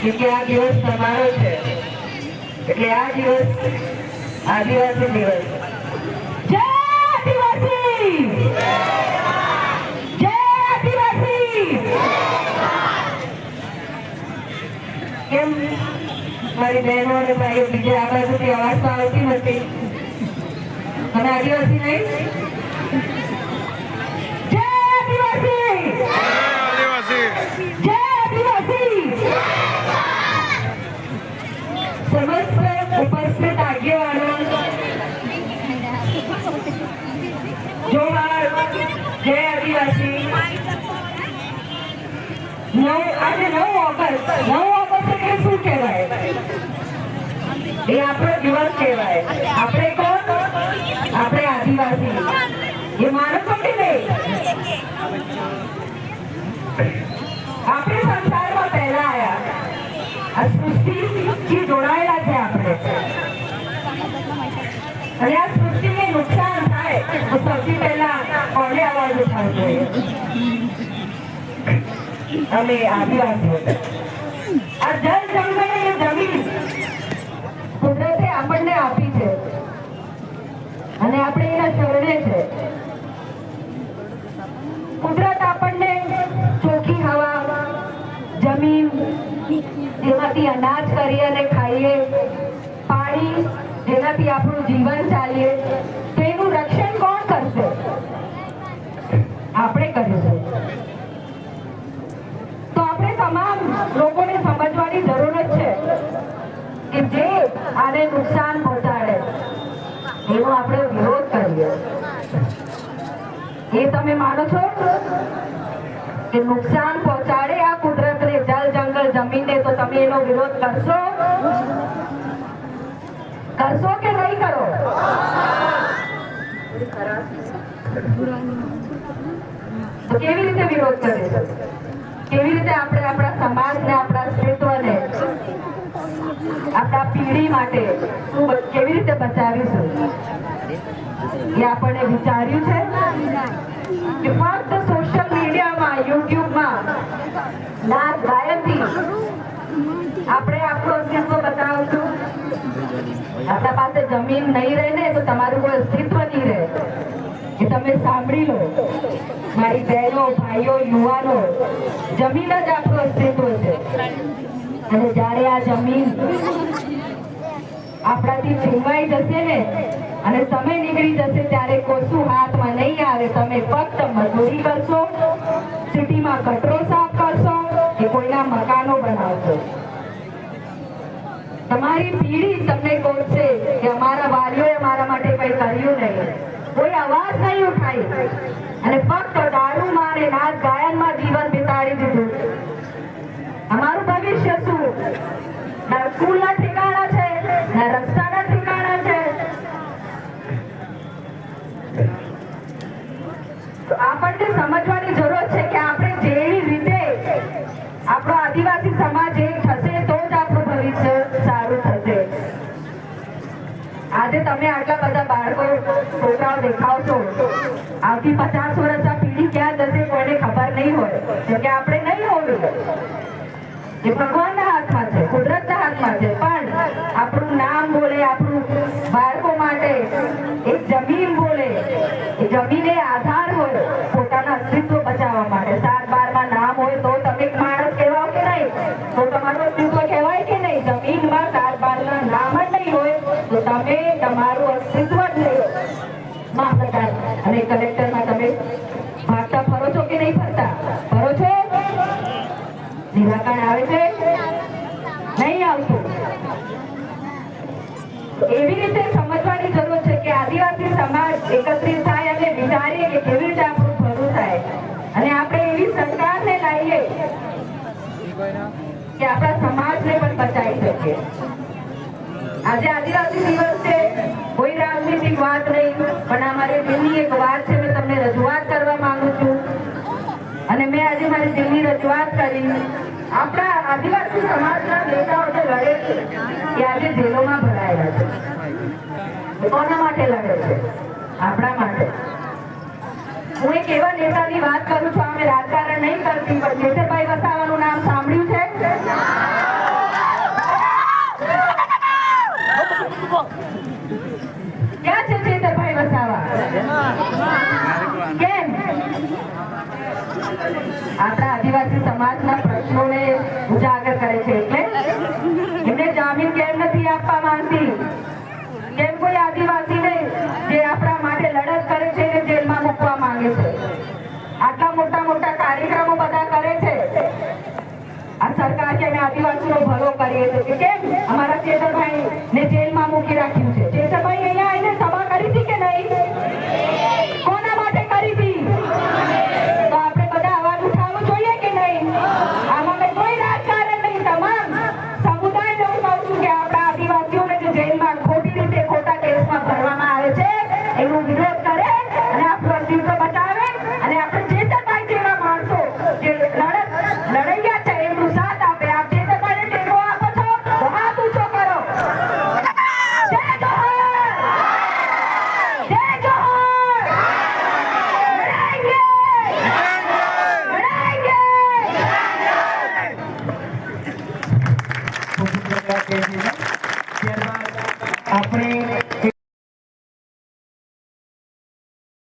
કે આ દિવસ તમારો છે. એટલે આ દિવસ આદિવાસી દિવસ. જય કેમ? મારી બહેનો અને ભાઈઓ બીજે આ બાજુથી અવાજ તો આવતી નથી. તમે આદિવાસી નહીં જય આદિવાસી આદિવાસી જય આદિવાસી સમસ્ત ઉપસ્થિત કહેવાય આપણો કોણ આપણે આદિવાસી એ છો કે આપણે સંસારમાં પહેલા આયા. આ સૃષ્ટિ જોડાયેલા છે આપણે અને આ સૃષ્ટિને નુકસાન થાય, તો સૌથી પહેલા કોને અવાજ ઉઠાવવો? જોઈએ અમે આદિવાસીઓ. આ જળ જંગલ જમીન કુદરતે આપણને આપી છે. અને આપણે એના શરણે છે. કુદરત આપણને ચોખ્ખી હવા, જમીન, જેમાંથી અનાજ કરીએ અને ખાઈએ. પાણી જેનાથી આપણું જીવન ચાલીએ, તો એનું રક્ષણ કોણ કરશે? આપણે કરીશું. તો આપણે તમામ લોકોને સમજવાની જરૂરત છે કે જે આને નુકસાન પહોંચાડે, એનો આપણે વિરોધ કરીએ. એ તમે માનો છો કે નુકસાન પહોંચાડે આ કુદરતને? જલ, જંગલ, જમીનને, તો તમે એનો વિરોધ કરશો? કરશો કે નહીં કરો? કેવી રીતે વિરોધ કરે કેવી રીતે આપણે આપણા સમાજને, આપણા સ્ત્રીત્વને, આપણા પેઢી માટે કેવી રીતે બચાવીશું? એ આપણે વિચાર્યું છે? કે ફક્ત સોશિયલ મીડિયામાં યુટ્યુબમાં નાચ ગાયનથી આપણે આપણો આપણા પાસે જમીન નહીં રહે ને તો તમારું કોઈ અસ્તિત્વ નહીં રહે. એ તમે સાંભળી લો. મારી બહેનો, ભાઈઓ, યુવાનો, જમીન જ આપણું અસ્તિત્વ છે. અને જ્યારે આ જમીન આપણાથી છીનવાઈ જશે ને અને સમય નીકળી જશે ત્યારે કોશું હાથમાં નહીં આવે. તમે ફક્ત મજૂરી કરશો, સિટીમાં કચરો સાફ કરશો કે કોઈના મકાનો બનાવશો. તમારી પેઢી તમને કહશે કે અમારા વાલીઓએ અમારા માટે કંઈ કર્યું નહીં. કોઈ અવાજ નહીં ઉઠાય. અને ફક્ત દારૂ મારે નાચ ગાયનમાં જીવન બિતાડી દીધું. અમારું ભવિષ્ય શું? ના સ્કૂલના ઠેકાણા છે, ના રસ્તાના ઠેકાણા છે. તો આપણને સમજવાની તમે આટલા બધા બાળકો છોકરાઓ દેખાવ છો આવતી પચાસ વર્ષ આ પેઢી ક્યાં જશે કોઈને ખબર નહીં હોય. જોકે આપણે નહીં હોવી. એ ભગવાનના હાથમાં છે, કુદરતના હાથમાં છે. પણ આપણું નામ બોલે, આપણું બાળકો માટે એક જમીન બોલે. એ જમીન એ આધાર હોય પોતાના અસ્તિત્વ બચાવવા માટે. સાત બારમાં નામ હોય તો તમે એક માણસ કહેવાઓ કે નહીં? તો તમારું અસ્તિત્વ કહેવાય કે નહીં જમીનમાં સાત બારના નામ જ નહીં હોય તો તમે તમારું અસ્તિત્વ જ નહીં હોય મામલતદાર અને કલેક્ટરમાં તમે ભાગતા ફરો છો નહીં છો? નિરાકરણ આવે છે? નહીં આવતું એવી રીતે સમજવાની જરૂર છે કે આદિવાસી સમાજ એકત્રિત થાય અને વિચારીએ કે કેવી રીતે આપણું ભરું થાય. અને આપણે એવી સરકારને લાવીએ કે આપણા સમાજને પણ બચાવી શકીએ. આજે આદિવાસી દિવસ છે. કોઈ આજે રજૂઆત કરી. આપણા આદિવાસી સમાજના નેતાઓ જે લડે છે, એ આજે જેલોમાં ભરાયેલા છે. કોના માટે લડે છે? આપણા માટે. હું એક એવા નેતાની વાત કરું છું અમે રાજકારણ નહીં કરતી, પણ જેઠાભાઈ આપણા આદિવાસી સમાજના પ્રશ્નોને ઉજાગર કરે છે એટલે એમને જામીન કેમ નથી આપવા માંગતી? કેમ કોઈ આદિવાસીને જે આપણા માટે લડત કરે છે એને જેલમાં મૂકવા માંગે છે? આટલા મોટા મોટા કાર્યક્રમો બધા કરે છે. આ સરકાર કે અમે આદિવાસીનો ભલો કરીએ છીએ. કેમ? અમારા ચેતરભાઈ ને જેલમાં મૂકી રાખ્યું છે. ચેતરભાઈ